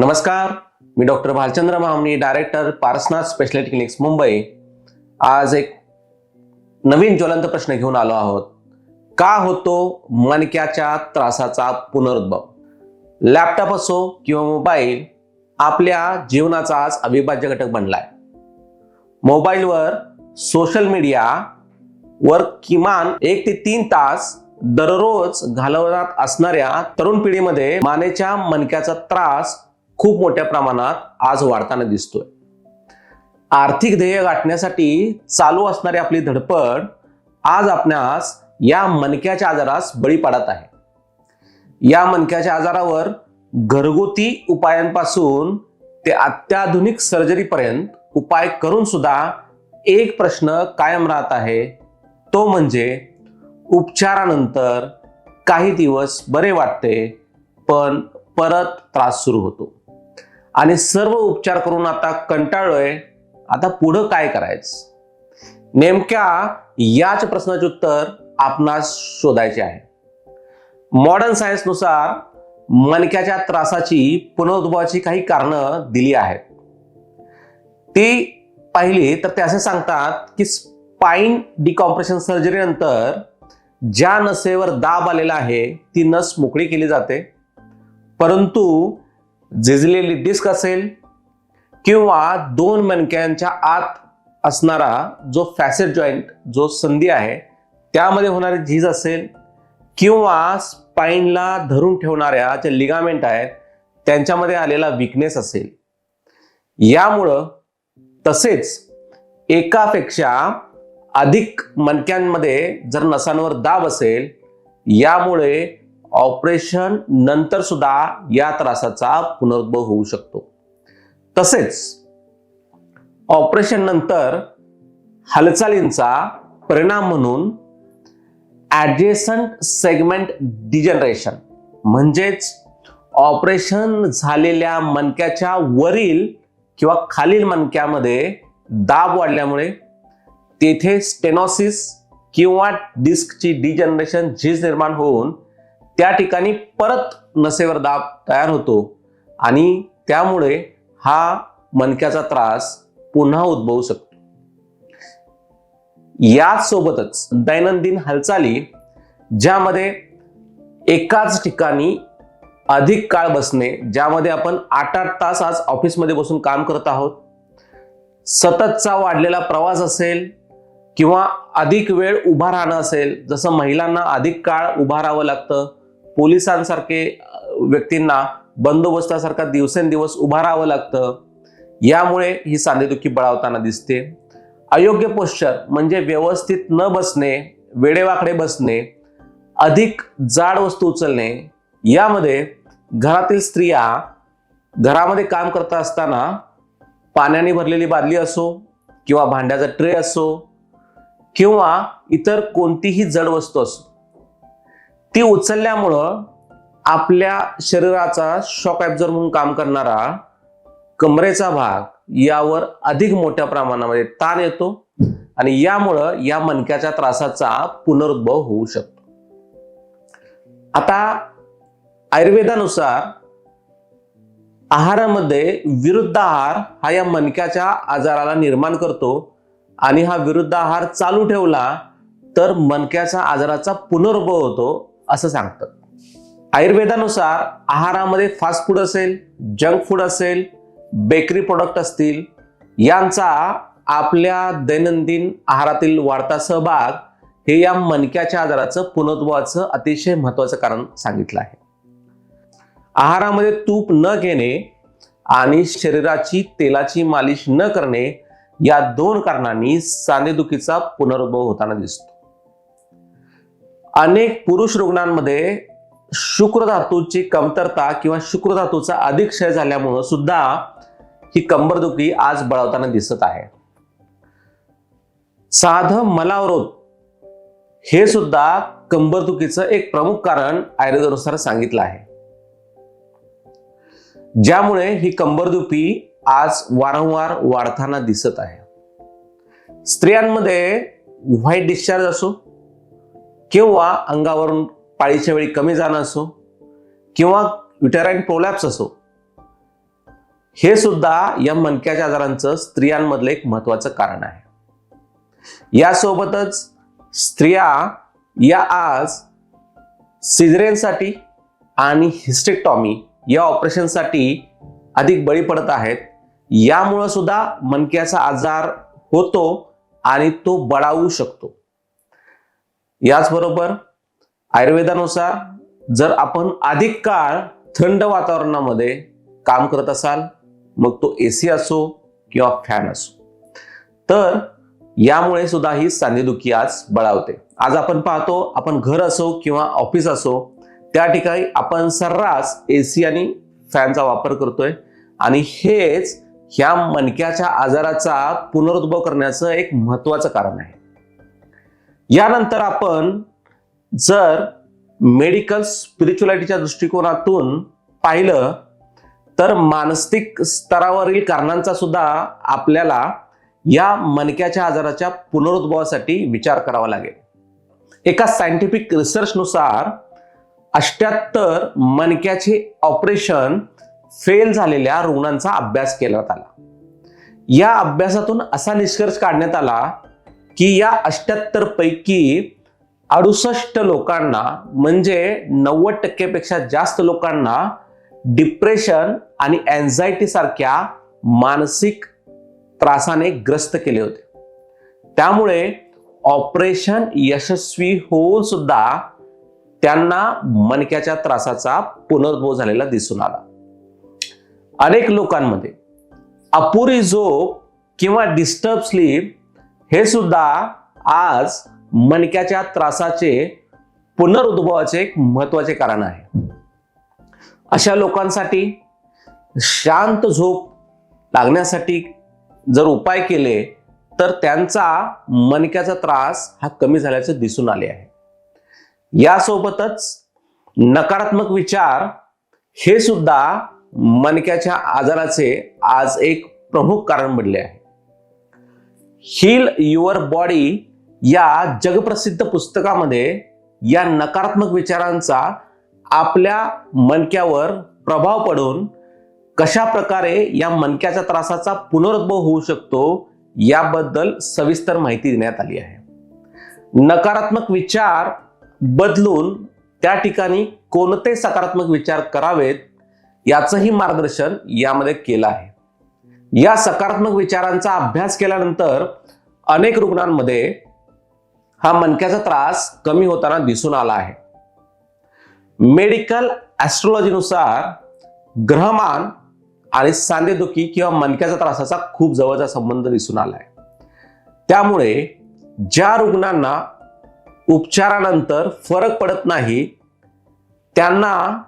नमस्कार मी doctor Bhalchandra Mamani director Parasnath speciality clinics Mumbai. आज एक नवीन ज्वलंत प्रश्न घेऊन आलो आहोत. का होतो मणक्याच्या त्रासाचा पुनरुद्भव? लॅपटॉप असो किंवा मोबाईल आपल्या जीवनाचा आज अविभाज्य घटक बनलाय. मोबाईलवर सोशल मीडिया वर किमान एक ते तीन तास दररोज घालवण्यात असणाऱ्या तरुण पिढीमध्ये मानेच्या मणक्याचा त्रास खूप मोठ्या प्रमाणात आज वाढताना दिसतोय. आर्थिक ध्येय गाठण्यासाठी चालू असणारी आपली धडपड आज आपणास या मनक्याच्या आजारास बळी पडत आहे. या मनक्याच्या आजारावर घरगुती उपायांपासून ते अत्याधुनिक सर्जरीपर्यंत उपाय करून सुद्धा एक प्रश्न कायम राहत आहे. तो म्हणजे उपचारानंतर काही दिवस बरे वाटते पण परत त्रास सुरू होतो. आणि सर्व उपचार करून आता कंटाळलोय. आता पुढं काय करायचं? नेमक्या याच प्रश्नाचे उत्तर आपणास शोधायचे आहे. मॉडर्न सायन्सनुसार मणक्याच्या त्रासाची पुनरुद्भवाची काही कारणं दिली आहेत. ती पाहिली तर ते असे सांगतात की स्पाइन डिकॉम्प्रेशन सर्जरीनंतर ज्या नसेवर दाब आलेला आहे ती नस मोकळी केली जाते. परंतु झिजलेली डिस्क असेल किंवा दोन मणक्यांच्या आत असणारा जो फॅसेट जॉईंट जो संधी आहे त्यामध्ये होणारी झीज असेल किंवा स्पाईनला धरून ठेवणाऱ्या जे लिगामेंट आहेत त्यांच्यामध्ये आलेला विकनेस असेल. यामुळं तसेच एकापेक्षा अधिक मणक्यांमध्ये जर नसांवर दाब असेल यामुळे ऑपरेशन नंतर सुद्धा या त्रासाचा पुनरुद्भव होऊ शकतो. तसेच ऑपरेशन नंतर हालचालींचा परिणाम म्हणून ऍडजेसंट सेगमेंट डिजनरेशन म्हणजेच ऑपरेशन झालेल्या मणक्याच्या वरील किंवा खालील मणक्यामध्ये दाब वाढल्यामुळे तेथे स्टेनॉसिस किंवा डिस्कची डिजनरेशन झीज निर्माण होऊन त्या ठिकाणी परत नसेवर दाब तयार होतो आणि त्यामुळे हा मणक्याचा त्रास पुन्हा उद्भवू शकतो. याच सोबतच दैनंदिन हालचाली ज्यामध्ये एकाच ठिकाणी अधिक काळ बसणे ज्यामध्ये आपण आठ आठ तास आज ऑफिसमध्ये बसून काम करत आहोत सततचा वाढलेला प्रवास असेल किंवा अधिक वेळ उभा राहणं असेल जसं महिलांना अधिक काळ उभा राहावं लागतं पोलिसांसारखे व्यक्तींना बंदोबस्तासारखा दिवसेंदिवस उभा राहावं लागतं. यामुळे ही सांधेदुखी बळावताना दिसते. अयोग्य पोश्चर म्हणजे व्यवस्थित न बसणे वेडेवाकडे बसणे अधिक जाड वस्तू उचलणे. यामध्ये घरातील स्त्रिया घरामध्ये काम करत असताना पाण्याने भरलेली बादली असो किंवा भांड्याचा ट्रे असो किंवा इतर कोणतीही जड वस्तू असो ती उचलल्यामुळं आपल्या शरीराचा शॉक ॲब्झॉर्ब म्हणून काम करणारा कमरेचा भाग यावर अधिक मोठ्या प्रमाणामध्ये ताण येतो आणि यामुळं या मणक्याच्या त्रासाचा पुनरुद्भव होऊ शकतो. आता आयुर्वेदानुसार आहारामध्ये विरुद्ध आहार हा या मणक्याच्या आजाराला निर्माण करतो आणि हा विरुद्ध आहार चालू ठेवला तर मणक्याच्या आजाराचा पुनरुद्भव होतो असं सांगतं आयुर्वेदानुसार आहारामध्ये फास्ट फूड असेल जंक फूड असेल बेकरी प्रोडक्ट असतील यांचा आपल्या दैनंदिन आहारातील वाढता सहभाग हे या मनक्याच्या आजाराचं पुनत्वाचं अतिशय महत्वाचं कारण सांगितलं आहे. आहारामध्ये तूप न घेणे आणि शरीराची तेलाची मालिश न करणे या दोन कारणांनी सांधेदुखीचा पुनरुद्भव होताना दिसतो. अनेक पुरुष रुग्णांमध्ये शुक्रधातूची कमतरता किंवा शुक्रधातूचा अधिक क्षय झाल्यामुळं सुद्धा ही कंबरदुखी आज बळावताना दिसत आहे. साध मलावरोध हे सुद्धा कंबरदुखीचं एक प्रमुख कारण आयुर्वेदानुसार सांगितलं आहे. ज्यामुळे ही कंबरदुखी आज वारंवार वाढताना दिसत आहे. स्त्रियांमध्ये व्हाईट डिस्चार्ज असो किंवा अंगावरून पाळीच्या वेळी कमी जाणं असो किंवा युटेराईन प्रोलॅप्स असो हे सुद्धा या मनक्याच्या आजारांचं स्त्रियांमधलं एक महत्वाचं कारण आहे. यासोबतच स्त्रिया या आज सिझरेनसाठी आणि हिस्टेक्टॉमी या ऑपरेशनसाठी अधिक बळी पडत आहेत. यामुळं सुद्धा मनक्याचा आजार होतो आणि तो बळावू शकतो. याचबरोबर आयुर्वेदानुसार जर आपण अधिक काळ थंड वातावरणामध्ये काम करत असाल मग तो एसी असो किंवा फॅन असो. तर यामुळे सुद्धा ही सांधेदुखी आज बळावते. आज आपण पाहतो आपण घर असो किंवा ऑफिस असो त्या ठिकाणी आपण सर्रास एसी आणि फॅनचा वापर करतोय. आणि हेच ह्या मणक्याच्या आजाराचा पुनरुद्भव करण्याचं एक महत्वाचं कारण आहे. यानंतर आपण जर मेडिकल स्पिरिच्युअलिटीच्या दृष्टिकोनातून पाहिलं तर मानसिक स्तरावरील कारणांचा सुद्धा आपल्याला या मणक्याच्या आजाराच्या पुनरुद्भवासाठी विचार करावा लागेल. एका सायंटिफिक रिसर्चनुसार अष्ट्याहत्तर मणक्याचे ऑपरेशन फेल झालेल्या रुग्णांचा अभ्यास केला आला. या अभ्यासातून असा निष्कर्ष काढण्यात आला की या अष्ट्याहत्तर पैकी अडुसष्ट लोकांना म्हणजे नव्वद टक्केपेक्षा जास्त लोकांना डिप्रेशन आणि अँझायटी सारख्या मानसिक त्रासाने ग्रस्त केले होते. त्यामुळे ऑपरेशन यशस्वी होऊन सुद्धा त्यांना मणक्याच्या त्रासाचा पुनर्भव झालेला दिसून आला. अनेक लोकांमध्ये अपुरी झोप किंवा डिस्टर्ब स्लीप हे सुद्धा आज मणक्याच्या त्रासाचे पुनरुद्भवाचे एक महत्त्वाचे कारण आहे. अशा लोकांसाठी शांत झोप लागण्यासाठी जर उपाय केले तर त्यांचा मणक्याचा त्रास हा कमी झाल्याचे दिसून आले आहे. यासोबतच नकारात्मक विचार हे सुद्धा मणक्याच्या आजाराचे आज एक प्रमुख कारण बनले आहे. हील युअर बॉडी या जगप्रसिद्ध पुस्तकामध्ये या नकारात्मक विचारांचा आपल्या मणक्यावर प्रभाव पडून कशा प्रकारे या मणक्याच्या त्रासाचा पुनरुद्भव होऊ शकतो याबद्दल सविस्तर माहिती देण्यात आली आहे. नकारात्मक विचार बदलून त्या ठिकाणी कोणते सकारात्मक विचार करावेत याचंही मार्गदर्शन यामध्ये केलं आहे. या सकारात्मक विचारांचा अभ्यास केल्यानंतर अनेक रुग्णांमध्ये हा मनक्याचा त्रास कमी होताना दिसून आला आहे. मेडिकल ॲस्ट्रॉलॉजीनुसार ग्रहमान आणि सांधेदुखी किंवा मनक्याचा त्रासाचा खूप जवळचा संबंध दिसून आला आहे. त्यामुळे ज्या रुग्णांना उपचारानंतर फरक पडत नाही त्यांना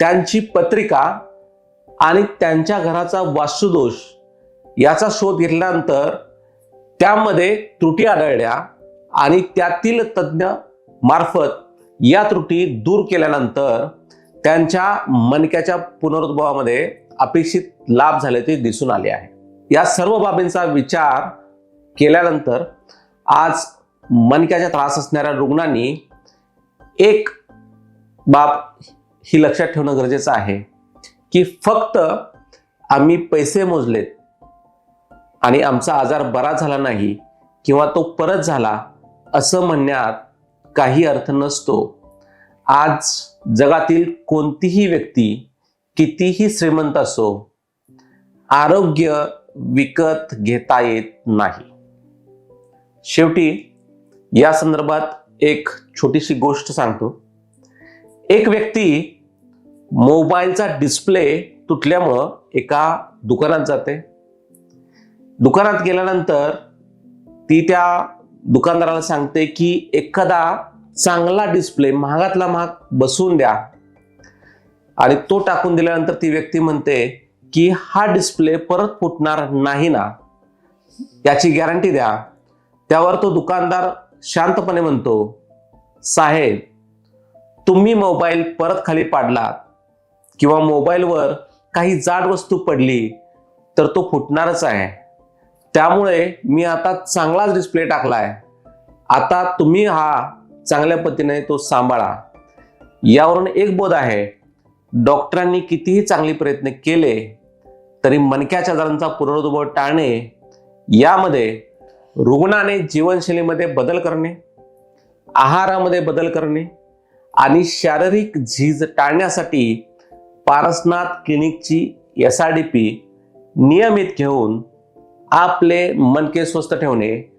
त्यांची पत्रिका आणि त्यांच्या घराचा वास्तुदोष याचा शोध घेतल्यानंतर त्यामध्ये त्रुटी आढळल्या आणि त्यातील तज्ज्ञ मार्फत या त्रुटी दूर केल्यानंतर त्यांच्या मणक्याच्या पुनरुद्भवामध्ये अपेक्षित लाभ झाल्याचे दिसून आले आहे. या सर्व बाबींचा विचार केल्यानंतर आज मणक्याचा त्रास असणाऱ्या रुग्णांनी एक बाब ही लक्षात ठेवणं गरजेचं आहे. की फक्त आम्ही पैसे मोजलेत आणि आमचा आजार बरा झाला नाही किंवा तो परत झाला असं म्हणण्यात काही अर्थ नसतो. आज जगातील कोणतीही व्यक्ती कितीही श्रीमंत असो आरोग्य विकत घेता येत नाही. शेवटी या संदर्भात एक छोटीशी गोष्ट सांगतो. एक व्यक्ती मोबाईलचा डिस्प्ले तुटल्यामुळं एका दुकानात जाते. दुकानात गेल्यानंतर ती त्या दुकानदाराला सांगते की एखादा चांगला डिस्प्ले महागातला महाग बसवून द्या. आणि तो टाकून दिल्यानंतर ती व्यक्ती म्हणते की हा डिस्प्ले परत फुटणार नाही ना. याची गॅरंटी द्या. त्यावर तो दुकानदार शांतपणे म्हणतो साहेब तुम्ही मोबाईल परत खाली पाडला किंवा मोबाईलवर काही जाड वस्तू पडली तर तो फुटणारच आहे. त्यामुळे मी आता चांगलाच डिस्प्ले आहे आता तुम्ही हा चांगल्या पद्धतीने तो सांभाळा. यावरून एक बोध आहे डॉक्टरांनी कितीही चांगले प्रयत्न केले तरी मनक्याच्या आजारांचा पुनरुद्भव टाळणे यामध्ये रुग्णाने जीवनशैलीमध्ये बदल करणे आहारामध्ये बदल करणे आणि शारीरिक झीज टाळण्यासाठी पारसनाथ क्लिनिकची एस आर डी पी नियमित घेऊन आपले मनके स्वस्थ ठेवणे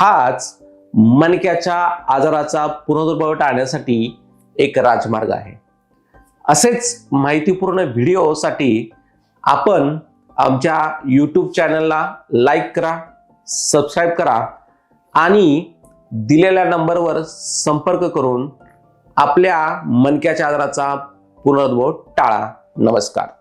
हाच मनक्याच्या आजाराचा पुनर्भाव टाळण्यासाठी एक राजमार्ग आहे. असेच माहितीपूर्ण व्हिडिओसाठी आपण आमच्या यूट्यूब चॅनलला लाईक करा सबस्क्राईब करा आणि दिलेल्या नंबरवर संपर्क करून आपल्या मनक्याच्या आजाराचा पुनरुद्भव टाळा. नमस्कार